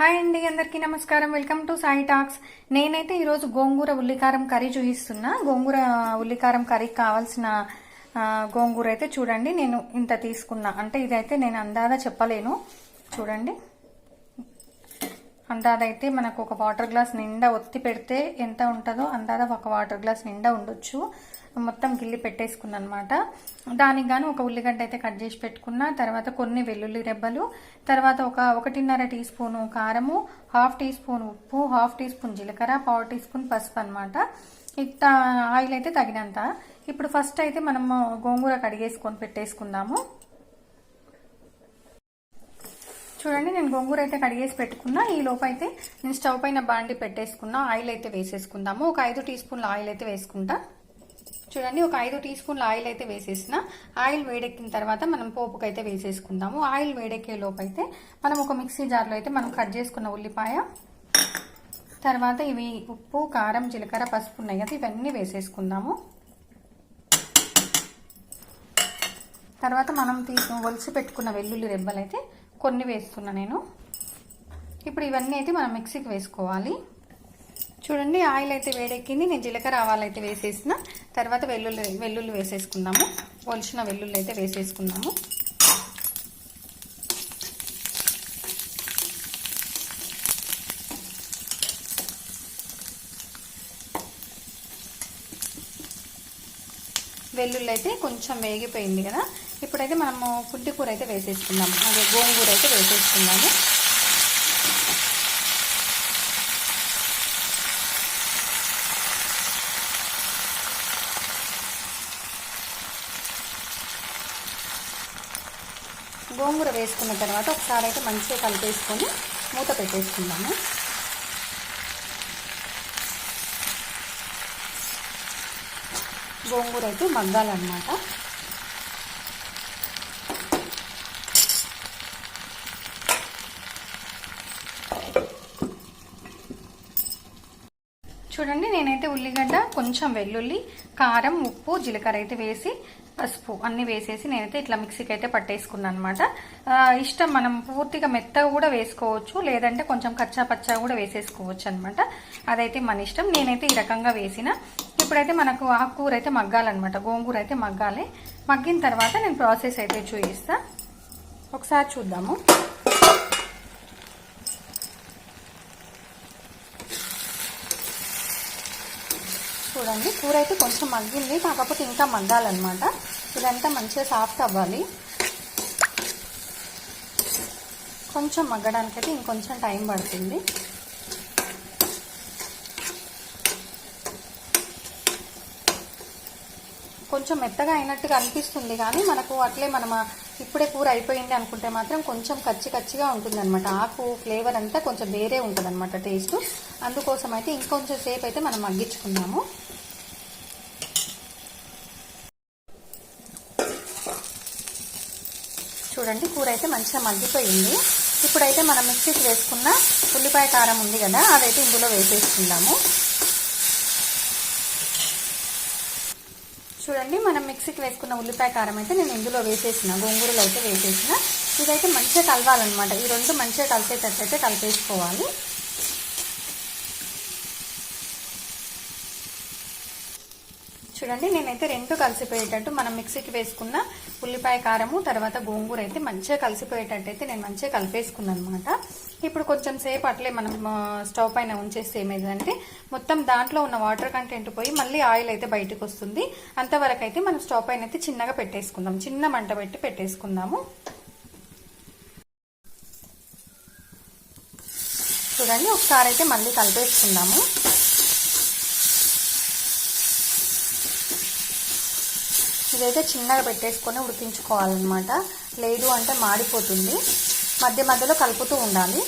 Hi అండి అందరికీ నమస్కారం. Welcome to Sai Talks. నేనైతే ఈరోజు గోంగూర ఉల్లికారం కర్రీ చూపిస్తున్నా. గోంగూర ఉల్లికారం కర్రీకి కావాల్సిన గోంగూర అయితే చూడండి. నేను ఇంత తీసుకున్నా. అంటే ఇదైతే నేను అందాదా చెప్పలేను. చూడండి. అందాద అయితే మనకు ఒక వాటర్ గ్లాస్ నిండా ఒత్తి పెడితే ఎంత ఉంటుందో అందాద ఒక వాటర్ గ్లాస్ నిండా ఉండొచ్చు. మొత్తం గిల్లి పెట్టేసుకున్నా అనమాట దానికి గాను ఒక ఉల్లిగడ్డ అయితే కట్ చేసి పెట్టుకున్న తర్వాత కొన్ని వెల్లుల్లి రెబ్బలు తర్వాత ఒక ఒకటిన్నర టీ స్పూను కారము హాఫ్ టీ స్పూన్ ఉప్పు హాఫ్ టీ స్పూన్ జీలకర్ర పావు టీ స్పూన్ పసుపు అనమాట ఇట్ట ఆయిల్ అయితే తగినంత. ఇప్పుడు ఫస్ట్ అయితే మనము గోంగూర కడిగేసుకొని పెట్టేసుకుందాము. చూడండి నేను గోంగూర అయితే కడిగేసి పెట్టుకున్నా. ఈ లోపు అయితే నేను స్టవ్ పైన బాండి పెట్టేసుకున్నా. ఆయిల్ అయితే వేసేసుకుందాము. ఒక ఐదు టీ స్పూన్ల ఆయిల్ అయితే వేసుకుంటా. చూడండి ఒక ఐదు టీ స్పూన్ల ఆయిల్ అయితే వేసేసిన. ఆయిల్ వేడెక్కిన తర్వాత మనం పోపుకి అయితే వేసేసుకుందాము. ఆయిల్ వేడెక్కే లోపు అయితే మనం ఒక మిక్సీ జార్లో అయితే మనం కట్ చేసుకున్న ఉల్లిపాయ తర్వాత ఇవి ఉప్పు కారం జీలకర్ర పసుపు ఉన్నాయి కదా ఇవన్నీ వేసేసుకుందాము. తర్వాత మనం తీసు ఒలిసి పెట్టుకున్న వెల్లుల్లి రెబ్బలు అయితే కొన్ని వేస్తున్నా నేను. ఇప్పుడు ఇవన్నీ అయితే మనం మిక్సీకి వేసుకోవాలి. చూడండి ఆయిల్ అయితే వేడెక్కింది. నేను జీలకర్ర ఆవాలు అయితే వేసేసిన. తర్వాత వెల్లుల్లి వెల్లుల్లి వేసేసుకుందాము. ఒలిచిన వెల్లుల్లి అయితే వేసేసుకుందాము. వెల్లుల్లి అయితే కొంచెం వేగిపోయింది కదా. ఇప్పుడైతే మనము పుట్టి కూర అయితే వేసేసుకుందాము. అదే గోంగూర అయితే వేసేసుకుందాము. గోంగూర వేసుకున్న తర్వాత ఒకసారి అయితే మంచిగా కలిపేసుకొని మూత పెట్టేసుకుందాము. గోంగూర అయితే మగ్గాలన్నమాట. చూడండి నేనైతే ఉల్లిగడ్డ కొంచెం వెల్లుల్లి కారం ఉప్పు జీలకర్ర అయితే వేసి పసుపు అన్ని వేసేసి నేనైతే ఇట్లా మిక్సీకి అయితే పట్టేసుకున్నాను అనమాట ఇష్టం మనం పూర్తిగా మెత్తగా కూడా వేసుకోవచ్చు లేదంటే కొంచెం కచ్చా పచ్చా కూడా వేసేసుకోవచ్చు అనమాట అదైతే మన ఇష్టం. నేనైతే ఈ రకంగా వేసిన. ఇప్పుడైతే మనకు ఆకుకూర అయితే మగ్గాలన్నమాట. గోంగూర అయితే మగ్గాలి. మగ్గిన తర్వాత నేను ప్రాసెస్ అయితే చూపిస్తా. ఒకసారి చూద్దాము. చూడండి. కూర అయితే కొంచెం మగ్గింది కాకపోతే ఇంకా మగ్గాలన్నమాట ఇదంతా మంచిగా సాఫ్ట్ అవ్వాలి. కొంచెం మగ్గడానికైతే ఇంకొంచెం టైం పడుతుంది. కొంచెం మెత్తగా అయినట్టుగా అనిపిస్తుంది కానీ మనకు అట్లే మనం ఇప్పుడే కూర అయిపోయింది అనుకుంటే మాత్రం కొంచెం కచ్చి కచ్చిగా ఉంటుంది అనమాట ఆకు ఫ్లేవర్ అంతా కొంచెం వేరే ఉంటుందన్నమాట టేస్ట్. అందుకోసం అయితే ఇంకొంచెం సేపు అయితే మనం మగ్గించుకున్నాము చూడండి. కూర అయితే మంచిగా మగ్గిపోయింది. ఇప్పుడైతే మనం మిక్సీకి వేసుకున్న ఉల్లిపాయ కారం ఉంది కదా అదైతే ఇందులో వేసేసుకుందాము. చూడండి మనం మిక్సీకి వేసుకున్న ఉల్లిపాయ కారం అయితే నేను ఇందులో వేసేసిన గోంగూరలో అయితే వేసేసిన. ఇదైతే మంచిగా కలవాలన్నమాట. ఈ రెండు మంచిగా కలిసేటట్టు అయితే కలిపేసుకోవాలి. చూడండి నేనైతే రెండు కలిసిపోయేటట్టు మనం మిక్సీకి వేసుకున్న ఉల్లిపాయ కారము తర్వాత గోంగూర అయితే మంచిగా కలిసిపోయేటట్టు అయితే నేను మంచిగా కలిపేసుకున్నాను అనమాట ఇప్పుడు కొంచెం సేపు అట్లే మనం స్టవ్ పైన ఉంచేస్తే ఏమైందంటే మొత్తం దాంట్లో ఉన్న వాటర్ కంటెంట్ పోయి మళ్ళీ ఆయిల్ అయితే బయటకు వస్తుంది. అంతవరకు అయితే మనం స్టవ్ పైన అయితే చిన్నగా పెట్టేసుకుందాం. చిన్న మంట పెట్టి పెట్టేసుకుందాము. చూడండి ఒకసారి అయితే మళ్ళీ కలిపేసుకుందాము. ఇదైతే చిన్నగా పెట్టేసుకొని ఉడికించుకోవాలన్నమాట. లేదు అంటే మాడిపోతుంది. మధ్య మధ్యలో కలుపుతూ ఉండాలి.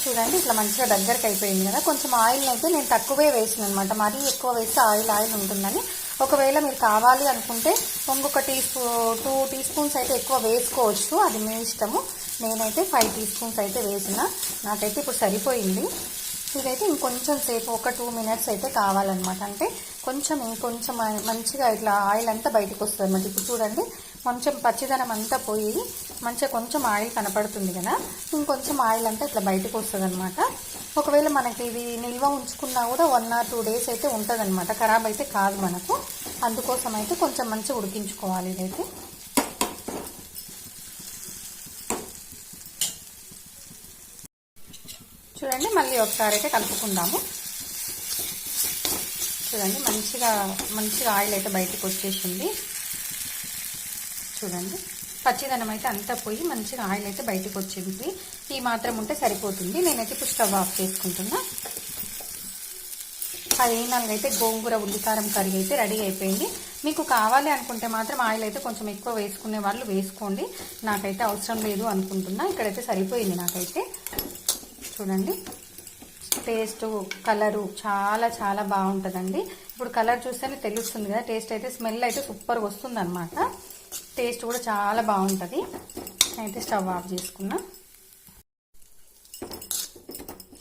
చూడండి ఇట్లా మంచిగా దగ్గరకు అయిపోయింది కదా. కొంచెం ఆయిల్ అయితే నేను తక్కువే వేసిన అనమాట మరీ ఎక్కువ వేస్తే ఆయిల్ ఆయిల్ ఉంటుందని. ఒకవేళ మీరు కావాలి అనుకుంటే ఇంకొక teaspoon two teaspoons అయితే ఎక్కువ వేసుకోవచ్చు. అది మీ ఇష్టము. నేనైతే ఫైవ్ టీ స్పూన్స్ అయితే వేసిన. నాకైతే ఇప్పుడు సరిపోయింది. ఇదైతే ఇంకొంచెం సేపు ఒక టూ మినిట్స్ అయితే కావాలన్నమాట. అంటే కొంచెం ఇంకొంచెం మంచిగా ఇట్లా ఆయిల్ అంతా బయటకు వస్తుంది అనమాట ఇప్పుడు చూడండి కొంచెం పచ్చిదనం అంతా పోయి మంచిగా కొంచెం ఆయిల్ కనపడుతుంది కదా ఇంకొంచెం ఆయిల్ అంతా ఇట్లా బయటకు వస్తుంది అనమాట ఒకవేళ మనకి ఇది నిల్వ ఉంచుకున్నా కూడా వన్ ఆర్ టూ డేస్ అయితే ఉంటుంది అనమాట ఖరాబ్ అయితే కాదు మనకు. అందుకోసం అయితే కొంచెం మంచిగా ఉడికించుకోవాలి ఇదైతే. చూడండి మళ్ళీ ఒకసారి అయితే కలుపుకుందాము. చూడండి మంచిగా మంచిగా ఆయిల్ అయితే బయటకు వచ్చేసింది. చూడండి పచ్చిదనం అయితే అంతా పోయి మంచిగా ఆయిల్ అయితే బయటకు వచ్చింది. ఈ మాత్రం ఉంటే సరిపోతుంది. నేనైతే ఇప్పుడు స్టవ్ ఆఫ్ చేసుకుంటున్నా. పదిహేనాలుగు అయితే గోంగూర ఉల్లికారం కర్రీ అయితే రెడీ అయిపోయింది. మీకు కావాలి అనుకుంటే మాత్రం ఆయిల్ అయితే కొంచెం ఎక్కువ వేసుకునే వాళ్ళు వేసుకోండి. నాకైతే అవసరం లేదు అనుకుంటున్నా. ఇక్కడైతే సరిపోయింది నాకైతే. చూడండి. టేస్ట్ కలరు చాలా చాలా బాగుంటుందండి. ఇప్పుడు కలర్ చూస్తేనే తెలుస్తుంది కదా టేస్ట్ అయితే స్మెల్ అయితే సూపర్గా వస్తుంది అనమాట టేస్ట్ కూడా చాలా బాగుంటుంది. అయితే స్టవ్ ఆఫ్ చేసుకున్నా.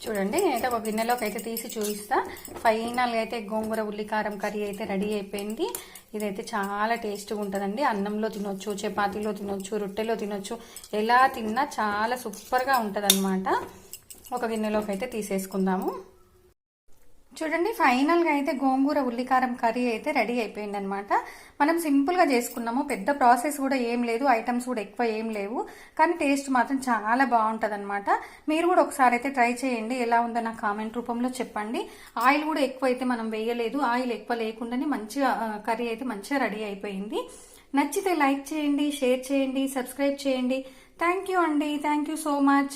చూడండి నేనైతే ఒక గిన్నెలోకి అయితే తీసి చూపిస్తా. ఫైనల్గా అయితే గోంగూర ఉల్లికారం కర్రీ అయితే రెడీ అయిపోయింది. ఇదైతే చాలా టేస్ట్గా ఉంటుందండి. అన్నంలో తినొచ్చు చపాతీలో తినొచ్చు రొట్టెలో తినొచ్చు. ఎలా తిన్నా చాలా సూపర్గా ఉంటుంది ఒక గిన్నెలోకి అయితే తీసేసుకుందాము. చూడండి ఫైనల్గా అయితే గోంగూర ఉల్లికారం కర్రీ అయితే రెడీ అయిపోయింది అనమాట మనం సింపుల్గా చేసుకున్నాము. పెద్ద ప్రాసెస్ కూడా ఏం లేదు ఐటమ్స్ కూడా ఎక్కువ ఏం లేవు. కానీ టేస్ట్ మాత్రం చాలా బాగుంటుంది అనమాట మీరు కూడా ఒకసారి అయితే ట్రై చేయండి. ఎలా ఉందో నాకు కామెంట్ రూపంలో చెప్పండి. ఆయిల్ కూడా ఎక్కువ అయితే మనం వేయలేదు. ఆయిల్ ఎక్కువ లేకుండానే మంచిగా కర్రీ అయితే మంచిగా రెడీ అయిపోయింది. నచ్చితే లైక్ చేయండి షేర్ చేయండి సబ్స్క్రైబ్ చేయండి. థ్యాంక్ యూ అండి. Thank you so much.